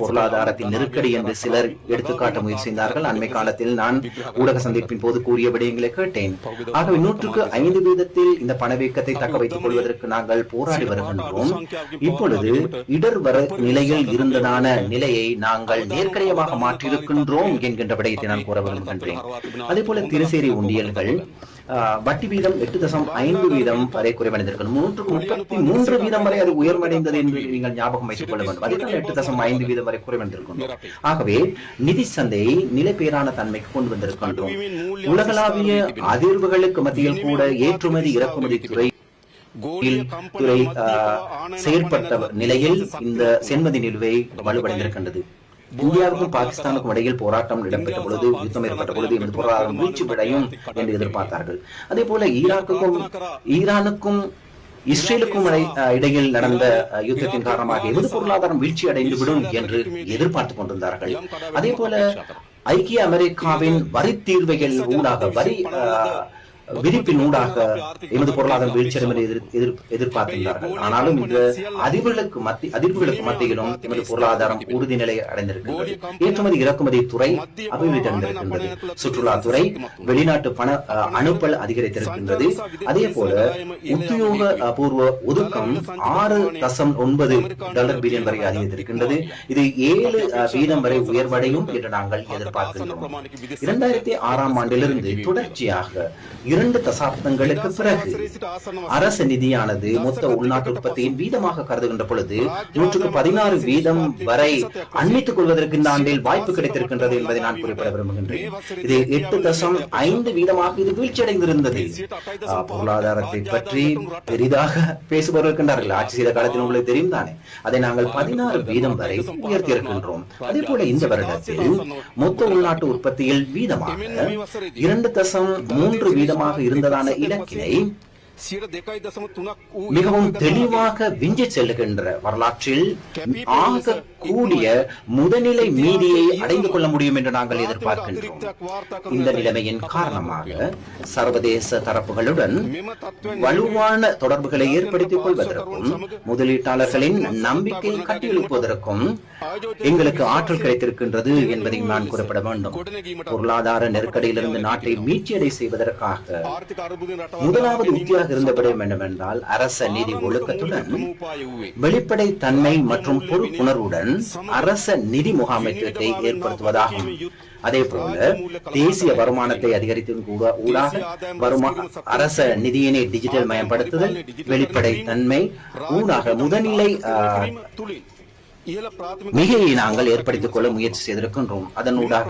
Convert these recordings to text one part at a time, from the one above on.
பொருளாதாரத்தின் நெருக்கடி என்று சிலர் எடுத்துக்காட்ட முயற்சித்தார்கள் அண்மை காலத்தில் நான் ஊடக சந்திப்பின் போது கூறிய விடயங்களை கேட்டேன். ஆகவே நூற்றுக்கு ஐந்து வீதத்தில் இந்த பணவீக்கத்தை தக்க வைத்துக் கொள்வதற்கு நாங்கள் போராடி வருகின்றோம். இப்பொழுது இடர் வர நிலையில் இருந்ததான நிலையை நாங்கள் நேர்கரையமாக மாற்றியிருக்கின்றோம் என்கின்ற விடயத்தை நான் கூற விரும்புகின்றேன். அதே போல தினசரி உண்டியல்கள் வட்டி வீதம் எட்டு தசம் ஐந்து வீதம் வரை குறைவடைந்திருக்கிறது. மூன்று முப்பத்தி மூன்று வீதம் வரை அது உயர்வடைந்தது என்று நீங்கள் ஞாபகம் வைத்துக் கொள்ள வேண்டும். அதே எட்டு தசம் ஐந்து வீதம் வரை குறைவடைந்திருக்கின்றோம் ஆகவே நிதி சந்தையை நிலைபேறான தன்மைக்கு கொண்டு வந்திருக்கின்றோம். உலகளாவிய அதிர்வுகளுக்கு மத்தியில் கூட ஏற்றுமதி இறக்குமதி துறை துறை செயற்பட்ட நிலையில் இந்த சென்மதி நிலுவை வலுவடைந்திருக்கின்றது. இந்தியாவுக்கும் பாகிஸ்தானுக்கும் இடையில் போராட்டம் இடம்பெற்ற பொழுது யுத்தம் ஏற்பட்ட பொழுது இந்த பொருளாதாரம் வீழ்ச்சி விடையும் என்று எதிர்பார்த்தார்கள். அதே போல ஈராக்குக்கும் ஈரானுக்கும் இஸ்ரேலுக்கும் இடையில் நடந்த யுத்தத்தின் காரணமாக எமது பொருளாதாரம் வீழ்ச்சி அடைந்து விடும் என்று எதிர்பார்த்துக் கொண்டிருந்தார்கள். அதே போல ஐக்கிய அமெரிக்காவின் வரி தீர்வைகள் ஊடாக வரி அஹ், விதிப்பின் ஊடாக எமது எதிர் எதிர் எதிர்பார்த்திருந்தார்கள். ஆனாலும் இந்த அதிர்வுகளுக்கு மத்தி அதிர்வுகளுக்கு மத்தியிலும் எமது பொருளாதாரம் உறுதிநிலை அடைந்திருக்கின்றது. ஏற்றுமதி இறக்குமதி துறை அபிவிருத்தி அடைந்திருக்கின்றது. சுற்றுலாத்துறை வெளிநாட்டு பண அனுப்பல் அதிகரித்திருக்கின்றது. அதே போல உத்தியோக பூர்வ ஒதுக்கம் ஆறு தசம் ஒன்பது டாலர் பில்லியன் வரை அதிகரித்திருக்கின்றது. இது ஏழு வீதம் வரை உயர்வடையும் என்று நாங்கள் எதிர்பார்க்கின்றோம் இரண்டாயிரத்தி ஆறாம் ஆண்டிலிருந்து தொடர்ச்சியாக இரண்டு தசாப்தங்களுக்கு பிறகு அரசு நிதியானது மொத்த உள்நாட்டு உற்பத்தியின் வீதமாக கருதுகின்ற பொழுது நூற்றுக்கு பதினாறு வீதம் வரை அண்மித்துக் கொள்வதற்கு இந்த ஆண்டில் வாய்ப்பு கிடைத்திருக்கின்றது என்பதை நான் குறிப்பிட விரும்புகின்றேன். இது எட்டு தசம் ஐந்து வீதமாக இது வீழ்ச்சியடைந்திருந்தது. பொருளாதாரத்தை பற்றி பெரிதாக பேசுபவர்கள் இருக்கின்றார்கள் ஆட்சி செய்த காலத்தில் உங்களுக்கு தெரியும் தானே அதை நாங்கள் பதினாறு வீதம் வரை உயர்த்தி இருக்கின்றோம். அதே போல இந்த வருடத்தில் மொத்த உள்நாட்டு உற்பத்தியில் வீதமாக இரண்டு தசம் மூன்று வீதமாக இருந்ததான இலக்கினை மிகவும் தெளிவாக விஞ்சி செல்லுகின்ற வரலாற்றில் ஆக கூடிய முதநிலை மீதியை அடைந்து கொள்ள முடியும் என்று நாங்கள் எதிர்பார்க்கின்றோம். இந்த நிலைமையின் காரணமாக சர்வதேச தரப்புகளுடன் வலுவான தொடர்புகளை ஏற்படுத்திக் கொள்வதற்கும் முதலீட்டாளர்களின் நம்பிக்கை கட்டியெழுப்புவதற்கும் எங்களுக்கு ஆற்றல் கிடைத்திருக்கின்றது என்பதை நான் குறிப்பிட வேண்டும். பொருளாதார நெருக்கடியிலிருந்து நாட்டை மீட்சியடை செய்வதற்காக முதலாவது உத்தியாக இருந்த விடயம் என்னவென்றால் அரச நீதி ஒழுக்கத்துடன் வெளிப்படை தன்மை மற்றும் பொறுப்புணர்வுடன் அரச நிதி முகாமைத்துவத்தை ஏற்படுத்துவதாகும். அதே போல தேசிய வருமானத்தை அதிகரித்தும் கூட ஊடாக வருமா அரச நிதியினை டிஜிட்டல் மயப்படுத்துதல் வெளிப்படை தன்மை ஊடாக முதல்நிலை ஆஹ், மிகையை நாங்கள் ஏற்படுத்திக் கொள்ள முயற்சி செய்திருக்கின்றோம். அதனூடாக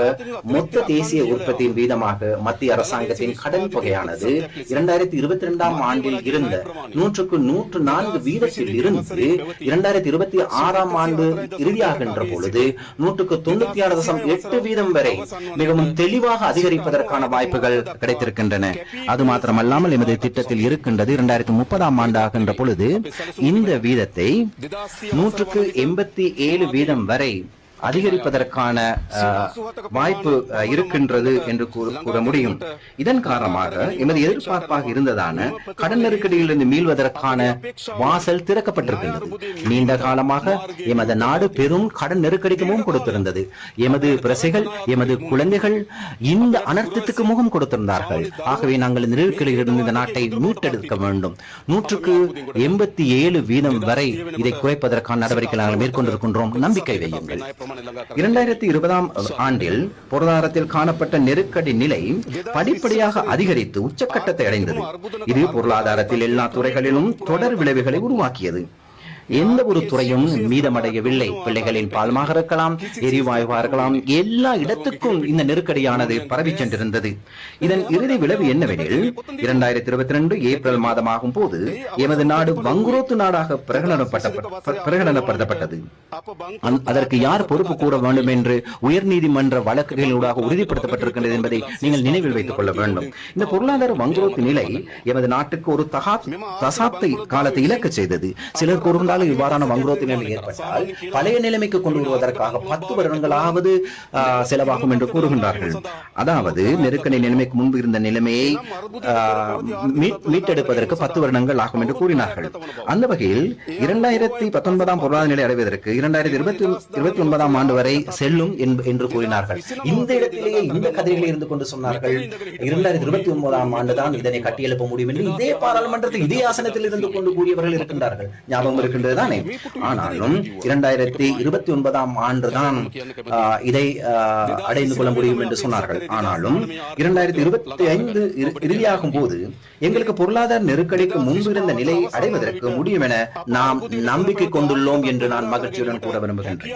மொத்த தேசிய உற்பத்தியின் வீதமாக மத்திய அரசாங்கத்தின் கடன் தொகையானது இரண்டாயிரத்தி இருபத்தி இரண்டாம் ஆண்டில் இருந்த நூற்றுக்கு நூற்று நான்கு வீதத்தில் இருந்து இரண்டாயிரத்தி இருபத்தி ஆறாம் ஆண்டு இறுதியாகின்ற பொழுது நூற்றுக்கு தொண்ணூத்தி ஆறு தசம் எட்டு வீதம் வரை மிகவும் தெளிவாக அதிகரிப்பதற்கான வாய்ப்புகள் கிடைத்திருக்கின்றன. அது மாத்திரமல்லாமல் எமது திட்டத்தில் இருக்கின்றது இரண்டாயிரத்தி முப்பதாம் ஆண்டு ஆகின்ற பொழுது இந்த வீதத்தை நூற்றுக்கு எண்பத்தி ஏழு வீதம் வரை அதிகரிப்பதற்கான வாய்ப்பு இருக்கின்றது என்று கூற கூற முடியும். இதன் காரணமாக எமது எதிர்பார்ப்பாக இருந்ததான கடன் நெருக்கடியிலிருந்து மீள்வதற்கான வாசல் திறக்கப்பட்டிருக்கின்றது. நீண்ட காலமாக எமது நாடு பெரும் கடன் நெருக்கடிக்கு கொடுத்திருந்தது. எமது பிரசைகள் எமது குழந்தைகள் இந்த அனர்த்தத்துக்கு முகம் கொடுத்திருந்தார்கள். ஆகவே நாங்கள் இந்த நெருக்கடியிலிருந்து இந்த நாட்டை மீட்டெடுக்க வேண்டும். நூற்றுக்கு எண்பத்தி ஏழு வீதம் வரை இதை குறைப்பதற்கான நடவடிக்கை நாங்கள் மேற்கொண்டிருக்கின்றோம். நம்பிக்கை வையுங்கள். இரண்டாயிரத்தி இருபதாம் ஆண்டில் பொருளாதாரத்தில் காணப்பட்ட நெருக்கடி நிலை படிப்படியாக அதிகரித்து உச்சக்கட்டத்தை அடைந்தது. இது பொருளாதாரத்தில் எல்லா துறைகளிலும் தொடர் விளைவுகளை உருவாக்கியது. எந்த ஒரு துறையும் மீதமடையவில்லை. பிள்ளைகளின் பால்மாக இருக்கலாம் எரிவாயுவாக இருக்கலாம். எல்லா இடத்துக்கும் இந்த நெருக்கடியானது பரவி சென்றிருந்தது. இதன் இறுதி விளைவு என்னவெனில் இரண்டாயிரத்தி இருபத்தி ரெண்டு ஏப்ரல் மாதமாகும் போது எமது நாடு வங்குரோத்து நாடாக பிரகடனப்படுத்தப்பட்டது. அதற்கு யார் பொறுப்பு கூற வேண்டும் என்று உயர்நீதிமன்ற வழக்குகளூடாக உறுதிப்படுத்தப்பட்டிருக்கின்றது என்பதை நீங்கள் நினைவில் வைத்துக் கொள்ள வேண்டும். இந்த பொருளாதார வங்குரோத்து நிலை எமது நாட்டுக்கு ஒரு தகா தசாப்த காலத்தை இலக்கு செய்தது. சிலர் கூறுகின்றார்கள் அவர்களால் இவ்வாறான வங்குரோத்து நிலை ஏற்பட்டால் பழைய நிலைமைக்கு கொண்டு வருவதற்காக பத்து வருடங்களாவது செலவாகும் என்று கூறுகின்றார்கள். அதாவது நெருக்கடி நிலைமைக்கு முன்பு இருந்த நிலைமையை மீட்டெடுப்பதற்கு பத்து வருடங்கள் ஆகும் என்று கூறினார்கள். அந்த வகையில் இரண்டாயிரத்தி பத்தொன்பதாம் பொருளாதார நிலை அடைவதற்கு இரண்டாயிரத்தி இருபத்தி இருபத்தி ஒன்பதாம் ஆண்டு வரை செல்லும் என்று கூறினார்கள். இந்த இடத்திலேயே இந்த கதையில் இருந்து கொண்டு சொன்னார்கள். இரண்டாயிரத்தி இருபத்தி ஒன்பதாம் ஆண்டு தான் இதனை கட்டியெழுப்ப முடியும் என்று இதே பாராளுமன்றத்தில் இதே ஆசனத்தில் இருந்து கொண்டு கூறியவர்கள் இருக்கின்றார்கள். ஞாபகம் இருக்கின்ற தானே ஆனாலும் இரண்டாயிரத்தி இருபத்தி ஒன்பதாம் ஆண்டு தான் ஆஹ், இதை அடைந்து கொள்ள முடியும் என்று சொன்னார்கள். ஆனாலும் இரண்டாயிரத்தி இருபத்தி ஐந்து இறுதியாகும் போது எங்களுக்கு பொருளாதார நெருக்கடிக்கு முன்பு இருந்த நிலையை அடைவதற்கு முடியும் என நாம் நம்பிக்கை கொண்டுள்ளோம் என்று நான் மகிழ்ச்சியுடன் கூற விரும்புகின்றேன்.